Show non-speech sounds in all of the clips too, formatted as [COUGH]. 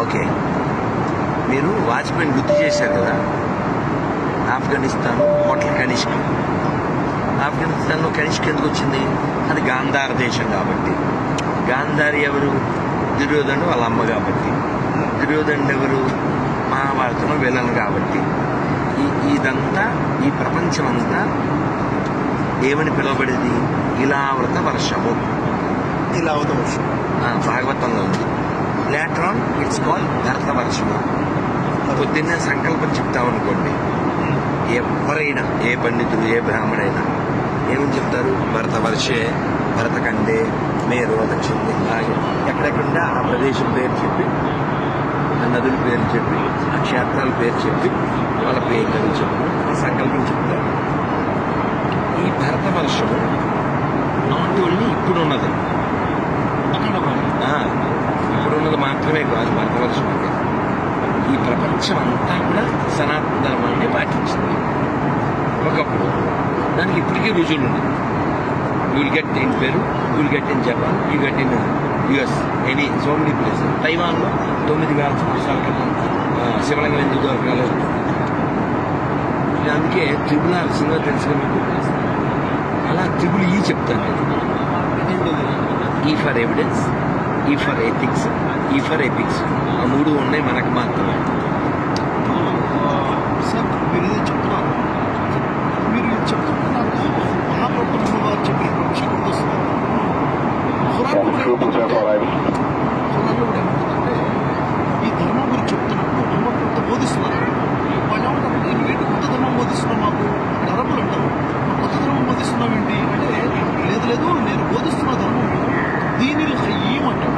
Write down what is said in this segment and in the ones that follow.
Okay. మీరు వాజ్పేయిని గుర్తు చేశారు కదా? ఆఫ్ఘనిస్తాన్ హోటల్ కనిష్క్. ఆఫ్ఘనిస్తాన్లో కనిష్క్ ఎందుకు వచ్చింది? అది గాంధార దేశం కాబట్టి. గాంధారి ఎవరు? దుర్యోధను వాళ్ళ అమ్మ కాబట్టి. దుర్యోధనుడు ఎవరు? మహాభారతంలో విలన్ కాబట్టి. ఈ ఇదంతా ఈ ప్రపంచమంతా ఏమని పిలువబడేది? ఇలావృత వర్షము. ఇలా అవుతాం వర్షం భాగవతంలో ఉంది. Later on it's call Bharata వర్షము పొద్దున్నే సంకల్పం చెప్తామనుకోండి ఎవరైనా ఏ పండితుడు ఏ బ్రాహ్మణైనా ఏమని చెప్తారు? భరత వర్షే భరతఖండే మేరు దక్షిణి అలాగే ఎక్కడెక్కడ ఆ ప్రదేశం పేరు చెప్పి ఆ నదుల పేరు చెప్పి ఆ క్షేత్రాల పేరు చెప్పి వాళ్ళ పేరు చెప్పి ఆ సంకల్పం చెప్తారు. ఈ భరత వర్షము నాట్ ఓన్లీ ఇప్పుడు ఉన్నది అక్కడ ఆ, ఇప్పుడున్నది మాత్రమే కాదు భరతవర్షం అంటే ఈ ప్రపంచం అంతా కూడా సనాతన ధర్మాన్ని పాటించింది. ఒకప్పుడు దానికి ఇప్పటికీ రుజువులు ఉన్నాయి. You'll get in Peru you'll get in Japan you get in US any so many place తైవాన్లో తొమ్మిది వేల సంవత్సరాల క్రితం uh, శివలింగం ఎందుకు దొరకాలేదు? అందుకే త్రిపుల్ ఆర్ సినిమా తెలిసిన మీకు అలా త్రిపుల్ ఈ చెప్తాను. E for evidence E for ethics E for ethics ఆ మూడు ఉన్నాయి మనకు మాత్రమే సార్ మీరు ఇది చెప్తున్నారు మీరు ఇది చెప్తుంటే నాకు మహాప్రభు వారు చెప్పిన విషయం గుర్తొస్తుంది ఖురాన్లో కూడా ఏమంటుందంటే- ఖురాన్లో కూడా ఏమంటుందంటే ఈ ధర్మం గురించి చెప్తున్నప్పుడు ధర్మం కొంత బోధిస్తున్నారు వాళ్ళు ఏమంటారు నేను ఏంటి కొత్త ధర్మం బోధిస్తున్నావు మాకు అక్కడ అరబులు అంటారు "నువ్వు కొత్త ధర్మం బోధిస్తున్నావు ఏంటి అంటే లేదు లేదు నేను బోధిస్తున్న ధర్మం దీనిలో హయ్యం అంటాడు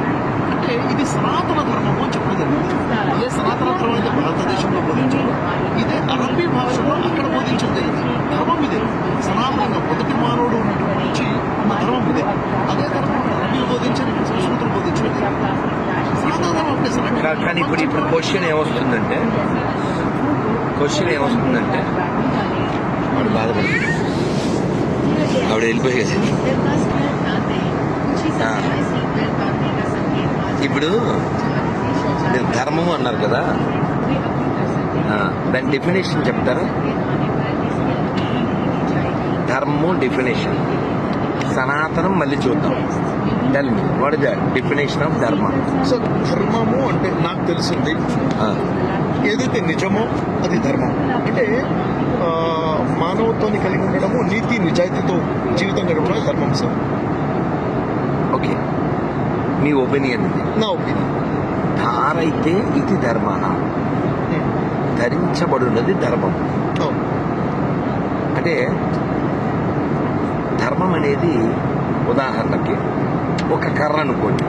అంటే ఇది సనాతన ధర్మము అని చెప్పడం జరిగింది అదే సనాతన ధర్మం అయితే భారతదేశంలో బోధించారు ఇదే అరబ్బీ భాషలో అక్కడ బోధించడం జరిగింది ధర్మం ఇదే సనాతనంగా మొదటి మానవుడు ఉన్నటువంటి నుంచి ఉన్న ధర్మం ఇదే అదే ధర్మం అరబ్బీలు బోధించారు ఇక్కడ సంస్కృతులు బోధించారు సనాతన ధర్మం అంటే సార్ అంటే కా- కానీ ఇప్పుడు ఇప్పుడు క్వశ్చన్ ఏమొస్తుందంటే? క్వశ్చన్ ఏమొస్తుందంటే? వాడు బాధపడుతుంది. ఆవిడ వెళ్ళిపోయి ఇప్పుడు మీరు ధర్మము అన్నారు కదా? దాని డెఫినేషన్ చెప్తారా? ధర్మము డెఫినేషన్ సనాతనం మళ్ళీ చూద్దాం. Tell me what is the definition of dharma sir ధర్మము అంటే నాకు తెలిసింది. ఏదైతే నిజమో అది ధర్మం. అంటే మానవత్వాన్ని కలిగి ఉండడము నీతి నిజాయితీతో జీవితం గడపడం ధర్మం సార్ ఓకే మీ ఒపీనియన్ ఇది. నా ఒపీనియన్ ధారైతే ఇది ధర్మ ధరించబడున్నది ధర్మం. అంటే ధర్మం అనేది ఉదాహరణకి ఒక కర్ర అనుకోండి.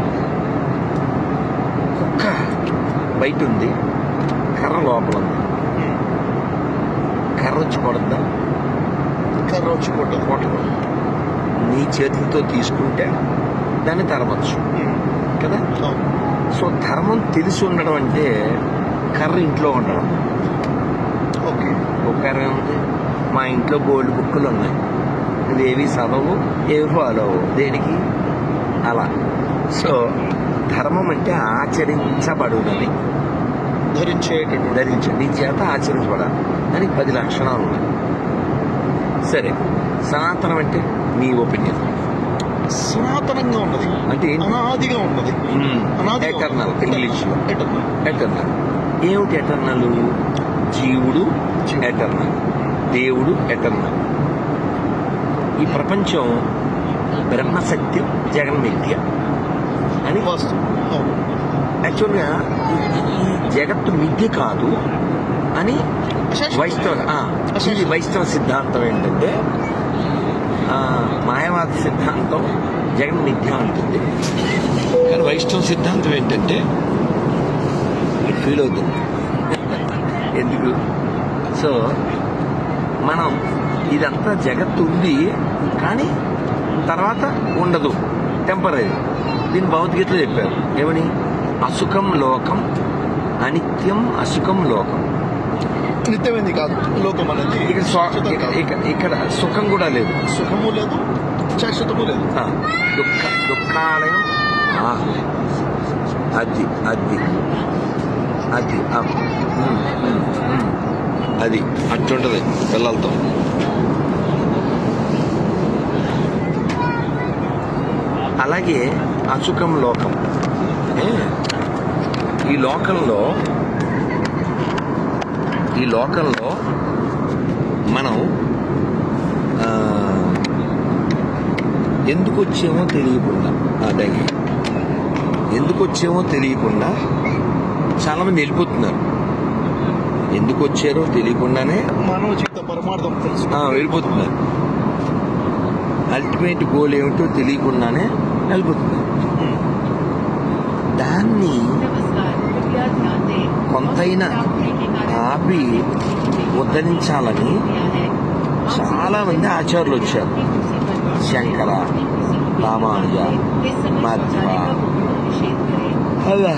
కుక్క బయట ఉంది కర్ర లోపల ఉంది. కర్ర వచ్చి కొడద్దా? కర్ర వచ్చి కొట్టదు. కొట్టదు. నీ చేతులతో తీసుకుంటే దాన్ని తరమచ్చు. కదా? సో ధర్మం తెలిసి ఉండడం అంటే కర్ర ఇంట్లో ఉండడం. ఓకే. ఒక కర్ర ఉంది మా ఇంట్లో గోల్డ్ బుక్కులు ఉన్నాయి. నువ్వేవి చదవు ఏవి ఫాలో దేనికి? అలా. సో ధర్మం అంటే ఆచరించబడునది. ధరించేటటువంటి ధరించ నీ చేత ఆచరించబడాలి. దానికి పది లక్షణాలు ఉన్నాయి. సరే సనాతనం అంటే నీ ఒపీనియన్. సనాతనంగా ఉన్నది. అంటే? అనాదిగా ఉన్నది. ఎటర్నల్ ఇంగ్లీష్లో ఎటర్నల్ ఎటర్నల్ ఏమిటి ఎటర్నల్ జీవుడు ఎటర్నల్ దేవుడు ఎటర్నల్ ఈ ప్రపంచం బ్రహ్మ సత్యం జగన్ మిథ్య అని వాస్తవం. యాక్చువల్గా ఈ- జగత్తు మిథ్య కాదు అని. వైష్ణవ ఆ, ఇది వైష్ణవ సిద్ధాంతం ఏంటంటే ఆ, మాయావాద సిద్ధాంతం జగన్ మిథ్య అంటుంది కానీ వైష్ణవ సిద్ధాంతం ఏంటంటే ఫీల్ అవుతుంది ఎందుకు సో మనం ఇదంతా జగత్తు ఉంది కానీ తర్వాత ఉండదు. టెంపరీ దీని భగవద్గీతలో చెప్పారు. ఏమని? అసుఖం లోకం అనిత్యం అసుఖం లోకం. నిత్యమైంది కాదు. లోకం అనేది ఇక్కడ ఇక్కడ సుఖం కూడా లేదు. సుఖము లేదు శాశ్వతము లేదు. దుఃఖ దుఃఖాలయం అది అది. అది. అది. అట్టుంటది పిల్లలతో. అలాగే అసుఖం లోకం? ఈ లోకంలో ఈ లోకంలో మనం ఎందుకు వచ్చామో తెలియకుండా అదే ఎందుకు వచ్చామో తెలియకుండా చాలా మంది వెళ్ళిపోతున్నారు. ఎందుకు వచ్చారో తెలియకుండానే మానవ జీవిత పరమార్థం తెలుసు. వెళ్ళిపోతున్నారు. అల్టిమేట్ గోల్ ఏమిటో తెలియకుండానే వెళ్ళిపోతున్నారు దాన్ని కొంతైనా ఆపి ఉద్ధరించాలని చాలా మంది ఆచార్యులు వచ్చారు. శంకర రామానుజ మధ్వ అలా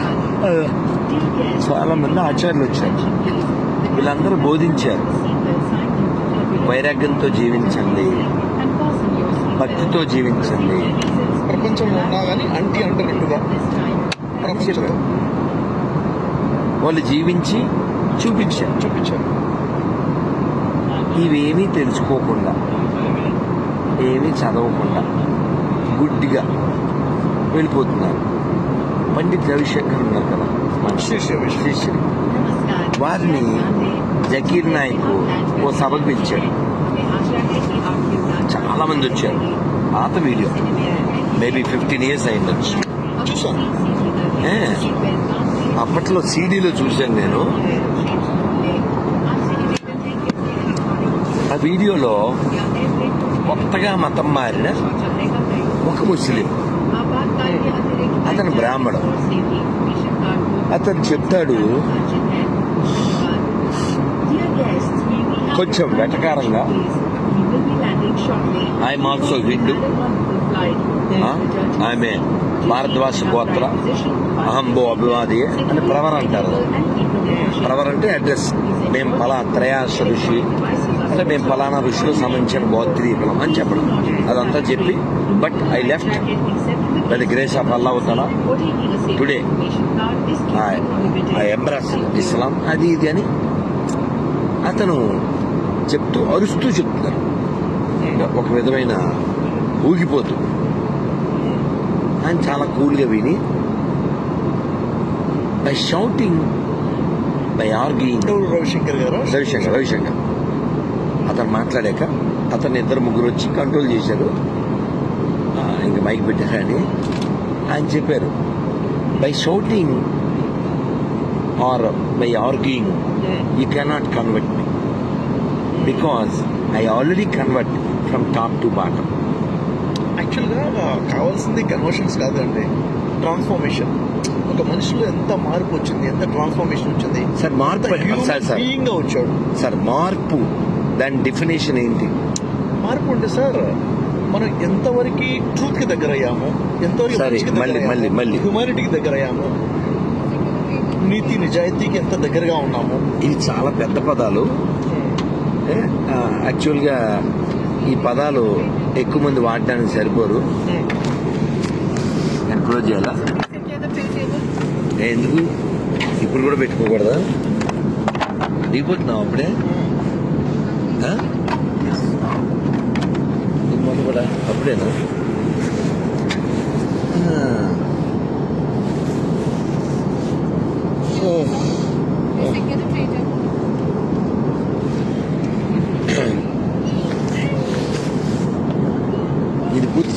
చాలా మంది ఆచార్యులు వచ్చారు. వీళ్ళందరూ బోధించారు. వైరాగ్యంతో జీవించండి భక్తితో జీవించండి ప్రపంచంలో ఉన్నా కానీ అంటి అంటున్నట్టుగా ప్రపంచంలో వాళ్ళు జీవించి చూపించారు. చూపించారు. ఇవేమీ తెలుసుకోకుండా ఏమీ చదవకుండా గుడ్డిగా వెళ్ళిపోతున్నారు. పండిత్ రవిశంకర్ ఉన్నారు కదా. శిష్యుడు. వారిని జకీర్ నాయక్ ఓ సభకు పిలిచాడు చాలా మంది వచ్చారు. పాత వీడియో మేబీ ఫిఫ్టీన్ ఇయర్స్ అయిండొచ్చు అప్పట్లో సీడీలో చూశాను నేను. ఆ వీడియోలో కొత్తగా మతం మారిన ఒక ముస్లిం. అతను బ్రాహ్మడు అతను చెప్తాడు కొంచెం వెటకారంగా ఐఎమ్ ఆల్సో హిందూ ఆమె భారద్వాస గోత్ర అహంబో అభివాది అని ప్రవర అంటారు ప్రవర్ అంటే అడ్రస్ మేము ఫలా త్రయాస ఋషి అంటే మేము ఫలానా ఋషులు సంబంధించిన గోత్రీకులం అని చెప్పడం అదంతా చెప్పి but I left by the grace of Allah అవుతానా టుడే ఐ ఎంబ్రాస్ ఇస్లాం అది ఇది అని అతను చెప్తూ అరుస్తూ చెప్తున్నారు ఒక విధమైన ఊగిపోతూ ఆయన చాలా కూల్గా విని by shouting by arguing Ravishankar garu? Ravishankar Ravishankar. అతను మాట్లాడాక అతను ఇద్దరు ముగ్గురు వచ్చి కంట్రోల్ చేశారు. ఇంక మైక్ పెట్టారని ఆయన చెప్పారు. By shouting or by arguing you cannot convert me because I already convert from top to bottom యాక్చువల్గా కావాల్సింది కన్వర్షన్స్ కాదండి ట్రాన్స్ఫర్మేషన్ ఒక మనిషిలో ఎంత మార్పు వచ్చింది ఎంత ట్రాన్స్ఫర్మేషన్ వచ్చింది సార్ మార్పు అంటే- సార్ వచ్చాడు. సార్ మార్పు దాని డెఫినేషన్ ఏంటి? మార్పు అంటే సార్ మనం ఎంతవరకు ట్రూత్కి దగ్గర అయ్యాము ఎంతవరకు మళ్ళీ, మళ్ళీ, మళ్ళీ. హ్యుమానిటీకి దగ్గర అయ్యాము నీతి నిజాయితీకి ఎంత దగ్గరగా ఉన్నాము. ఇవి చాలా పెద్ద పదాలు. యాక్చువల్గా ఈ పదాలు ఎక్కువ మంది వాడడానికి సరిపోరు. నేను క్లోజ్ చేయాలా? ఎందుకు? ఇప్పుడు కూడా పెట్టుకోకూడదా? దిగిపోతున్నావు అప్పుడే? మొన్న కూడా. అప్పుడేనా.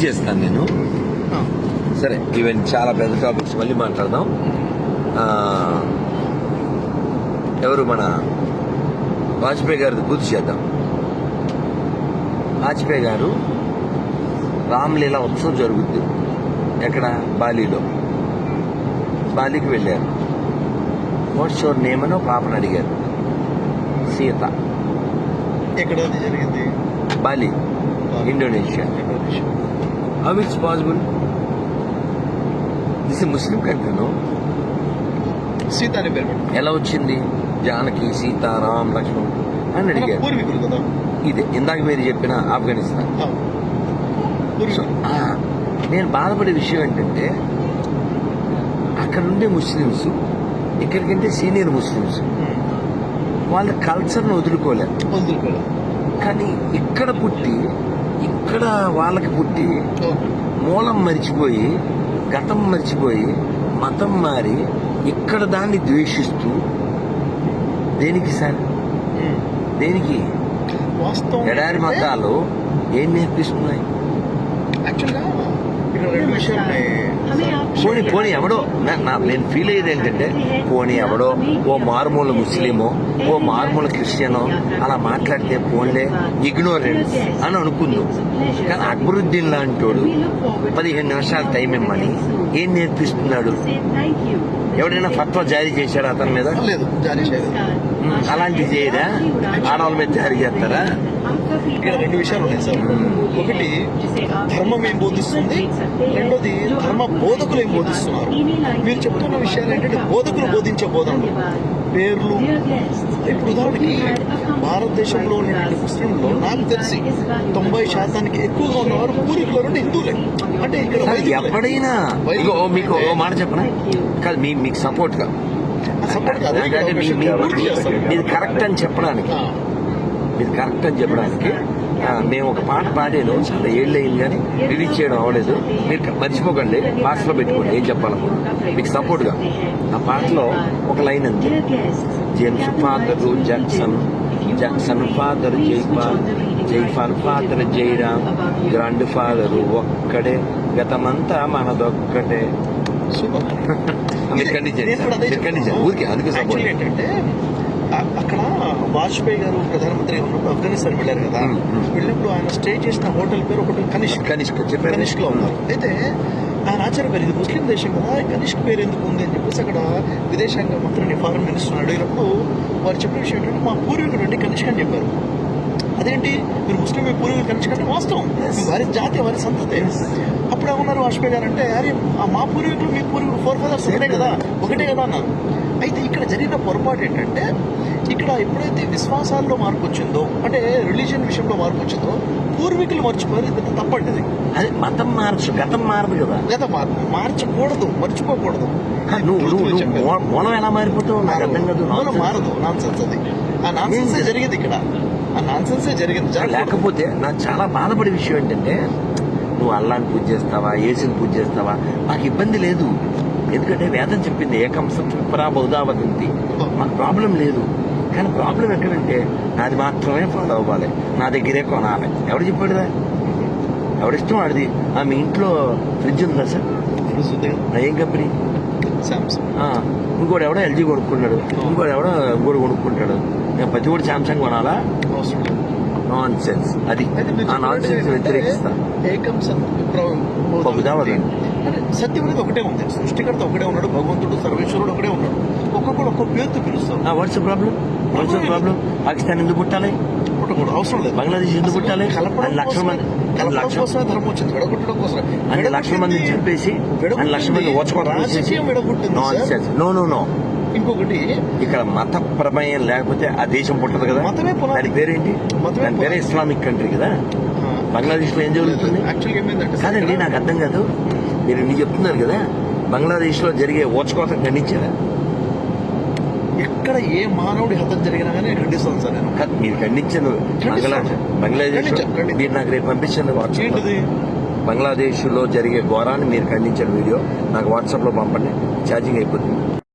చేస్తాను నేను. సరే ఇవన్నీ చాలా పెద్ద టాపిక్స్ మళ్ళీ మాట్లాడదాం. ఎవరు మన వాజ్పేయి గారిది పూర్తి చేద్దాం. వాజ్పేయి గారు రామ్లీలా ఉత్సవం జరుగుద్ది. ఎక్కడ? బాలీలో. బాలీకి వెళ్ళారు. వాట్స్ యువర్ నేమ్ అని పాపను అడిగారు. సీత. ఎక్కడ జరిగింది? Bali. Indonesia. How it's possible this Muslim కంట్రీను Sita అని పేరు పెట్టారు. ఎలా వచ్చింది? జానకి సీత రామ్ లక్ష్మణ్ అని అడిగారు. పూర్వీకులు కదా? ఇదే ఇందాక మీరు చెప్పిన ఆఫ్ఘనిస్తాన్. నేను బాధపడే విషయం ఏంటంటే అక్కడ ఉండే ముస్లిమ్స్ ఇక్కడికంటే సీనియర్ ముస్లిమ్స్ వాళ్ళ కల్చర్ను వదులుకోలేరు వదులుకోలేదు కానీ ఇక్కడ పుట్టి ఇక్కడ వాళ్ళకి పుట్టి మూలం మరిచిపోయి గతం మరిచిపోయి మతం మారి ఇక్కడ దాన్ని ద్వేషిస్తూ దేనికి సార్? దేనికి? వాస్తవం ఎడారి మతాలు ఏం నేర్పిస్తున్నాయి? యాక్చువల్గా ఇక్కడ రెండు విషయాలు ఉన్నాయి. పోనీ పోనీ ఎవడో నేను ఫీల్ అయ్యేది ఏంటంటే పోనీ ఎవడో ఓ మారుమూల ముస్లిమో ఓ మారుమూల క్రిస్టియనో అలా మాట్లాడితే పోన్లే ఇగ్నోరెన్స్ అని అనుకుందాం. కానీ అక్బరుద్దీన్ లాంటోడు పదిహేను నిమిషాల టైం ఇమ్మని ఏం నేర్పిస్తున్నాడు? ఎవడైనా ఫత్వా జారీ చేశాడు అతని మీద? లేదు జారీ చేయలేదు. అలాంటివి చేయరా ఆడవాళ్ళ మీద జారీ చేస్తారా? ఇక్కడ రెండు విషయాలు ఉన్నాయి సార్. ఒకటి ధర్మం ఏం బోధిస్తుంది? రెండోది ధర్మ బోధకులు ఏం బోధిస్తున్నారు? మీరు చెప్తున్న విషయాలు ఏంటంటే బోధకులు బోధించే బోధనలు. పేర్లు. ఇప్పుడు ఉదాహరణకి భారతదేశంలో ఉన్నటువంటి ముస్లింలు నాకు తెలిసి తొంభై శాతానికి ఎక్కువగా ఉన్నవారు పూర్వీకుల నుండి హిందువులే. అంటే ఇక్కడ. ఎప్పుడైనా మీకు మాట చెప్పనా? కాదు మీ మీకు సపోర్ట్గా. సపోర్ట్ కాదు, అంటే. మీరు కరెక్ట్ అని చెప్పడానికి. మీరు కరెక్ట్ అని చెప్పడానికి మేము ఒక పాట పాడాను చాలా ఏళ్ళు అయింది కానీ రిలీజ్ చేయడం అవ్వలేదు. మీరు మర్చిపోకండి పాటలో పెట్టుకోండి ఏం చెప్పాలమ్మా మీకు సపోర్ట్గా. ఆ పాటలో ఒక లైన్ ఉంది. James father Jackson Jackson father Jaipal Jaipal father Jairam grand father ఒక్కడే గతమంతా మనదొక్కటే. సూపర్. [LAUGHS] మీరు ఖండించండి. అదే మీరు ఖండించండి. ఊరికే అందుకే సపోర్ట్ అక్కడ వాజ్పేయి గారు ప్రధానమంత్రి ఉన్నప్పుడు ఆఫ్ఘనిస్తాన్ వెళ్ళారు కదా. వెళ్ళినప్పుడు ఆయన స్టే చేసిన హోటల్ పేరు ఒకటి కనిష్క్. కనిష్క్ చెప్పారు. కనిష్క్లో ఉన్నారు. అయితే ఆయన ఆచార్య పేరు ఇది ముస్లిం దేశం కదా కనిష్క్ పేరు ఎందుకు ఉంది అని చెప్పేసి అక్కడ విదేశాంగ మంత్రిని ఫారెన్ మినిస్టర్ అడిగినప్పుడు వారు చెప్పిన విషయం ఏంటంటే మా పూర్వీకుడు అండి కనిష్క్ అని చెప్పారు. అదేంటి? మీరు ముస్లిం మీ పూర్వీకులు కనిష్క్ అంటే వాస్తవం. వారి జాతి వారి సంతతే. అప్పుడు ఏమన్నారు వాజ్పేయి గారు అంటే అరే మా పూర్వీకులు మీ పూర్వీకులు ఫోర్ ఫాదర్స్ ఒకటే కదా ఒకటే కదా అన్నారు. అయితే ఇక్కడ జరిగిన పొరపాటు ఏంటంటే ఇక్కడ ఎప్పుడైతే విశ్వాసాల్లో మార్పు వచ్చిందో అంటే రిలీజియన్ విషయంలో మార్పు వచ్చిందో పూర్వీకులు మర్చిపోయారు ఇది తప్పంటిది అదే మతం మార్చు గతం మారదు కదా. గత మార్పు మార్చకూడదు మర్చిపోకూడదు. నువ్వు మూలం ఎలా మారిపోతావు? నాకు అర్థం కాదు మూలం మారదు నాన్ సెన్స్ అది. ఆ నాన్ సెన్సే జరిగింది ఇక్కడ. ఆ నాన్ సెన్సే జరిగింది. లేకపోతే నాకు చాలా బాధపడే విషయం ఏంటంటే నువ్వు అల్లాని పూజ చేస్తావా ఏసుని పూజ చేస్తావా? నాకు ఇబ్బంది లేదు. ఎందుకంటే వేదం చెప్పింది ఏకం సత్పరా బౌధావదంతి. మాకు ప్రాబ్లం లేదు. కానీ ప్రాబ్లం ఎక్కడంటే నాది మాత్రమే ఫాలో అవ్వాలి. నా దగ్గరే కొనాలి. ఎవడు చెప్పాడుదా ఎవడిష్టం వాడిది? ఆ మీ ఇంట్లో ఫ్రిడ్జ్ ఉందా సార్? ఫ్రిడ్జ్ ఉంది. ఏం కంపెనీ? సామ్సంగ్ ఇంకోటి ఎవడో ఎల్జీ కొనుక్కున్నాడు ఇంకోటి ఎవడో ఇంకోటి కొనుక్కుంటాడు నేను ప్రతి కూడా శాంసంగ్ కొనాలా. నాన్ సెన్స్ అది. ఆ నాన్ సెన్స్ చెప్పినట్టు వ్యతిరేకిస్తా. ఏంటంటే ఏకం సత్ బహుధావతి. అంటే సత్యం అనేది ఒకటే ఉంది. సృష్టికర్త ఒకటే ఉన్నాడు భగవంతుడు సర్వేశ్వరుడు ఒకటే ఉన్నాడు. ఒక్కొక్కడు ఒక్కొక్క పేరుతో పిలుస్తారు. What's problem what's problem Pakistan ఎందుకు పుట్టాలి? పుట్టకూడదు అవసరం లేదు. బంగ్లాదేశ్ ఎందుకు పుట్టాలి? కలపడం లక్షల మంది- లక్షల- ధర్మం వచ్చింది విడగొట్టడం కోసం అన్ని లక్షల మంది అన్ని లక్షల మంది నో నో నో ఇంకొకటి ఇక్కడ మత ప్రమేయం లేకపోతే ఆ దేశం పుట్టదు కదా? మతమే. దాని పేరేంటి? మతమే దాని పేరే. ఇస్లామిక్ కంట్రీ కదా? బంగ్లాదేశ్లో ఏం జరుగుతుంది? కాదండి నాకు అర్థం కాదు. మీరు ఇన్ని చెప్తున్నారు కదా బంగ్లాదేశ్లో జరిగే ఓచుకోత ఖండించారా? ఎక్కడ ఏ మానవుడి హతం జరిగినా కానీ ఖండిస్తాను సార్ నేను. మీరు బంగ్లాదేశ్ బంగ్లాదేశ్ ఖండించాను, ఖండించాను. మీరు నాకు రేపు పంపించండి వాట్సాప్ ఏంటిది? బంగ్లాదేశ్లో జరిగే ఘోరాన్ని మీరు ఖండించిన వీడియో నాకు వాట్సాప్లో పంపండి. ఛార్జింగ్ అయిపోతుంది.